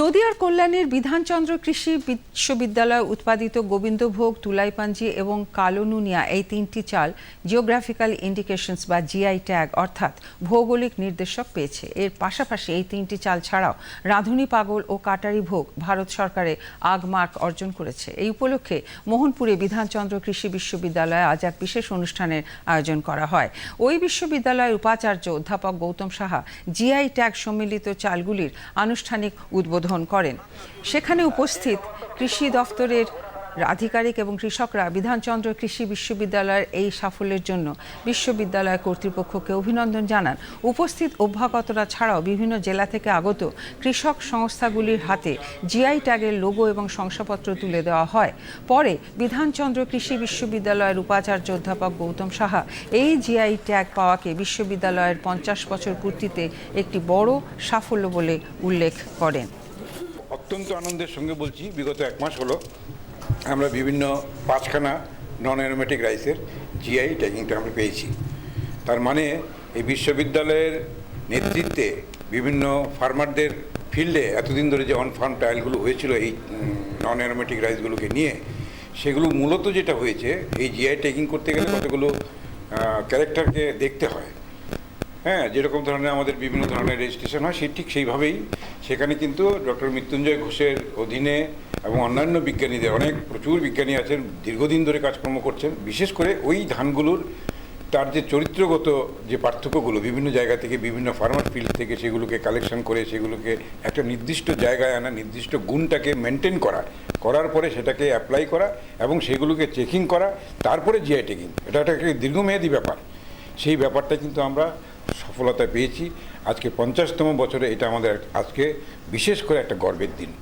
নদিয়ার কল্যাণের বিধানচন্দ্র কৃষি বিশ্ববিদ্যালয় উৎপাদিত গোবিন্দভোগ, তুলাইপাঞ্জি এবং কালো নুনিয়া এই তিনটি চাল জিওগ্রাফিক্যাল ইন্ডিকেশনস বা জিআই ট্যাগ অর্থাৎ ভৌগোলিক নির্দেশক পেয়েছে। এর পাশাপাশি এই তিনটি চাল ছাড়াও রাঁধুনি পাগল ও কাটারি ভোগ ভারত সরকারে আগমার্ক অর্জন করেছে। এই উপলক্ষে মোহনপুরে বিধানচন্দ্র কৃষি বিশ্ববিদ্যালয়ে আজ এক বিশেষ অনুষ্ঠানের আয়োজন করা হয়। ওই বিশ্ববিদ্যালয়ের উপাচার্য অধ্যাপক গৌতম সাহা জিআই ট্যাগ সম্মিলিত চালগুলির আনুষ্ঠানিক উদ্বোধন করেন। সেখানে উপস্থিত কৃষি দফতরের আধিকারিক এবং কৃষকরা বিধানচন্দ্র কৃষি বিশ্ববিদ্যালয়ের এই সাফল্যের জন্য বিশ্ববিদ্যালয় কর্তৃপক্ষকে অভিনন্দন জানান। উপস্থিত অভ্যাগতরা ছাড়াও বিভিন্ন জেলা থেকে আগত কৃষক সংস্থাগুলির হাতে জিআই ট্যাগের লোগো এবং শংসাপত্র তুলে দেওয়া হয়। পরে বিধানচন্দ্র কৃষি বিশ্ববিদ্যালয়ের উপাচার্য অধ্যাপক গৌতম সাহা এই জিআই ট্যাগ পাওয়াকে বিশ্ববিদ্যালয়ের পঞ্চাশ বছর পূর্তিতে একটি বড় সাফল্য বলে উল্লেখ করেন। অত্যন্ত আনন্দের সঙ্গে বলছি, বিগত এক মাস হলো আমরা বিভিন্ন পাঁচখানা নন অ্যারোমেটিক রাইসের জিআই ট্যাগিংটা আমরা পেয়েছি। তার মানে এই বিশ্ববিদ্যালয়ের নেতৃত্বে বিভিন্ন ফার্মারদের ফিল্ডে এতদিন ধরে যে অন ফার্ম ট্রায়ালগুলো হয়েছিল এই নন অ্যারোমেটিক রাইসগুলোকে নিয়ে সেগুলো মূলত যেটা হয়েছে এই জিআই ট্যাগিং করতে গেলে কতগুলো ক্যারেক্টারকে দেখতে হয়। হ্যাঁ যেরকম ধরনের আমাদের বিভিন্ন ধরনের রেজিস্ট্রেশন হয় সে ঠিক সেইভাবেই সেখানে কিন্তু ডক্টর মৃত্যুঞ্জয় ঘোষের অধীনে এবং অন্যান্য বিজ্ঞানীদের, অনেক প্রচুর বিজ্ঞানী আছেন, দীর্ঘদিন ধরে কাজকর্ম করছেন। বিশেষ করে ওই ধানগুলোর, তার যে চরিত্রগত যে পার্থক্যগুলো, বিভিন্ন জায়গা থেকে বিভিন্ন ফার্মার ফিল্ড থেকে সেগুলোকে কালেকশন করে, সেগুলোকে একটা নির্দিষ্ট জায়গায় আনা, নির্দিষ্ট গুণটাকে মেনটেন করা, করার পরে সেটাকে অ্যাপ্লাই করা এবং সেগুলোকে চেকিং করা, তারপরে জিআই টেকিং এটা একটা দীর্ঘমেয়াদী ব্যাপার। সেই ব্যাপারটা কিন্তু আমরা সফলতা পেয়েছি। আজকে পঞ্চাশতম বছরে এটা আমাদের আজকে বিশেষ করে একটা গর্বের দিন।